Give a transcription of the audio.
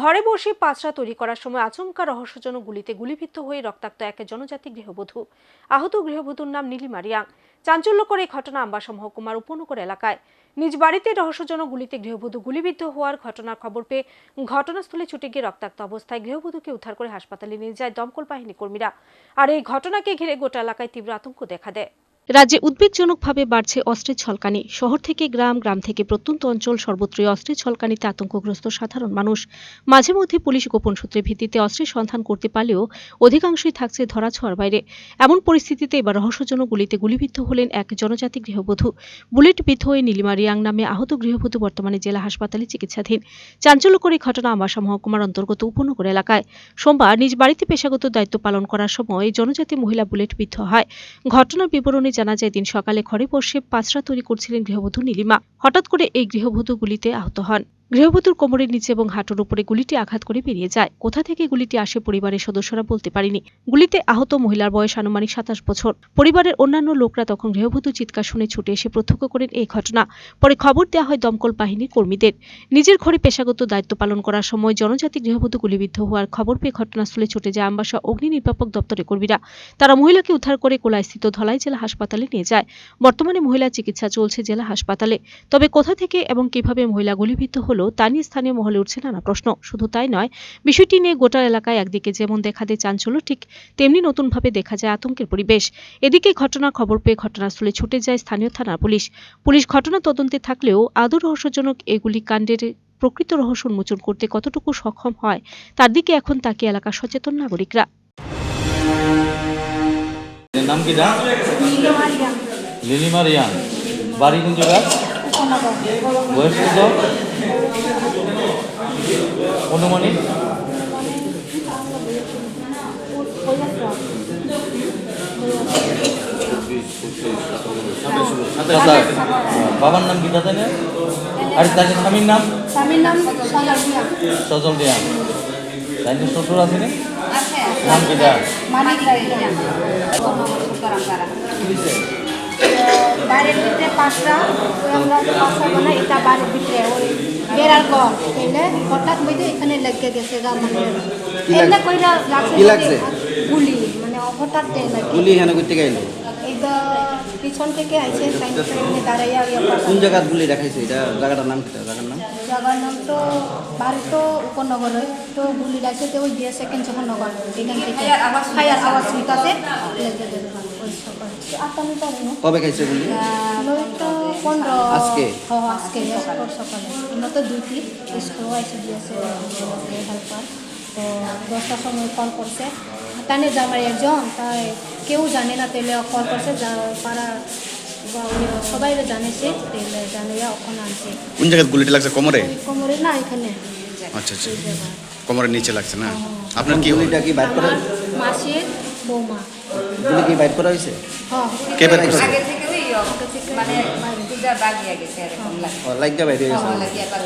ঘরে বসে পাঁচরা তৈরি করার সময় আচমকা রহস্যজনক গুলিতে গুলিবিদ্ধ হয়ে রক্তাক্ত এক জনজাতি গৃহবধূ। আহত গৃহবধূর নাম নীলিমা রিয়াং চাঞ্চল্যকর এই ঘটনা আম্বাসা মহকুমার উপনগর এলাকায়। নিজ বাড়িতে রহস্যজনক গুলিতে গৃহবধূ গুলিবিদ্ধ হওয়ার ঘটনার খবর পেয়ে ঘটনাস্থলে ছুটে গিয়ে রক্তাক্ত অবস্থায় গৃহবধূকে উদ্ধার করে হাসপাতালে নিয়ে যায় দমকল বাহিনী কর্মীরা। আর এই ঘটনাকে ঘিরে গোটা এলাকায় তীব্র আতঙ্ক দেখা দেয়। রাজ্যে উদ্বেগজনকভাবে বাড়ছে অস্ত্রের ছলকানি। শহর থেকে গ্রাম গ্রাম থেকে প্রত্যন্ত অঞ্চল সর্বত্রই অস্ত্রের ছলকানিতে আতঙ্কগ্রস্ত সাধারণ মানুষ। মাঝে মধ্যে পুলিশ গোপন সূত্রের ভিত্তিতে অস্ত্রের সন্ধান করতে পারলেও অধিকাংশই থাকছে ধরাছোঁয়ার বাইরে। এমন পরিস্থিতিতে এবার রহস্যজনক গুলিতে গুলিবিদ্ধ হলেন এক জনজাতি গৃহবধূ। বুলেট বিদ্ধ হয়ে নীলিমা রিয়াং নামে আহত গৃহবধূ বর্তমানে জেলা হাসপাতালে চিকিৎসাধীন। চাঞ্চল্যকর এই ঘটনা আমাশা মহকুমার অন্তর্গত উপনগর এলাকায়। সোমবার নিজ বাড়িতে পেশাগত দায়িত্ব পালন করার সময় জনজাতি মহিলা বুলেট বিদ্ধ হয়। ঘটনার বিবরণে জানা যায় দিন সকালে ঘরে বসে পাঁচরা তৈরি করছিলেন গৃহবধূ নীলিমা। হঠাৎ করে এই গৃহবধূ গুলিতে আহত হন। গৃহবধূর কোমরের নিচে এবং হাঁটুর উপরে গুলিটি আঘাত করে বেরিয়ে যায়। কোথা থেকে গুলিটি আসে পরিবারের সদস্যরা বলতে পারেনি। গুলিতে আহত মহিলার বয়স আনুমানিক সাতাশ বছর। পরিবারের অন্যান্য লোকরা তখন গৃহবধূ চিৎকার শুনে ছুটে এসে প্রত্যক্ষ করেন এই ঘটনা। পরে খবর দেওয়া হয় দমকল বাহিনীর কর্মীদের। নিজের ঘরে পেশাগত দায়িত্ব পালন করার সময় জনজাতি গৃহবধূ গুলিবিদ্ধ হওয়ার খবর পেয়ে ঘটনাস্থলে ছুটে যায় আমবাসা অগ্নি নির্বাপক দপ্তরের কর্মীরা। তারা মহিলাকে উদ্ধার করে কোলাইস্থিত ধলাই জেলা হাসপাতালে নিয়ে যায়। বর্তমানে মহিলা চিকিৎসা চলছে জেলা হাসপাতালে। তবে কোথা থেকে এবং কীভাবে মহিলা গুলিবিদ্ধ হলো তা নিয়ে স্থানীয় মহলে উঠছে নানা প্রশ্ন। শুধু তাই নয় বিষয়টি নিয়ে গোটা এলাকায় একদিকে যেমন দেখা দেয় চাঞ্চল্য ঠিক তেমনি নতুনভাবে দেখা যায় আতঙ্কের পরিবেশ। এদিকে ঘটনার খবর পেয়ে ঘটনাস্থলে ছুটে যায় স্থানীয় থানার পুলিশ। পুলিশ ঘটনা তদন্তে থাকলেও আদৌ রহস্যজনক এগুলি কাণ্ডের প্রকৃত রহস্য উন্মোচন করতে কতটুকু সক্ষম হয় তার দিকে এখন তাকে এলাকার সচেতন নাগরিকরা। নাম কি দা লিলিমা রিয়ান বাড়ি কোন জায়গা বয়স কত? অনুমানিক? বাবার নাম কি দাদা না আর তার স্বামীর নাম? স্বামীর নাম সজল রিয়ান তাই তো শ্বশুর আছে না? নাম কি দা মানিক বাড়ির ভিতরে পাঁচটা আমরা পাঁচটা বানাই এটা বাড়ির ভিতরে ওই বেড়ার ঘর এলে হঠাৎ বুঝে এখানে লেগে গেছে গা মানে এমনি কইরা লাগছে কি লাগছে? গুলি মানে হঠাৎ লাগে গুলি এখানে করতে গেল? পিছন থেকে আইছে দাঁড়াইয়া কোন জায়গার গুলি দেখাইছে? এটা জায়গাটার নাম কি? জায়গার নাম? জায়গার নাম তো বাড়ি তো উপনগর তো গুলি লাগছে তো ওই দিয়ে সেকেন্ড যখন নগর এখান থেকে ফায়ার আওয়াজ না? কবে খাইছে গুলি? নয়টা পনেরো আজকে? হ্যাঁ আজকে সকালে। আমরা তো ডিউটি স্কুল দিয়েছে হেল্পার তো দশটার সময় কল করছে। টানে জামাই একজন তাই কেউ জানে না তেলে কল করছে যা পাড়া সবাই জানেছে জানিয়া ওখানে আনছে। কোন জায়গায় গুলিটা লাগছে? কোমরে? কোমরে না এখানে। আচ্ছা আচ্ছা। কোমরের নিচে লাগছে না? আপনার কি হয়? গুলিটা কি বাইর করা মাসির বৌমা। গুলি কি বাইর করা হয়েছে? হ্যাঁ। কে বের করছে? আগে থেকে ওই মানে বাগিয়ে গেছে এরকম বাইরে লাগিয়ে পার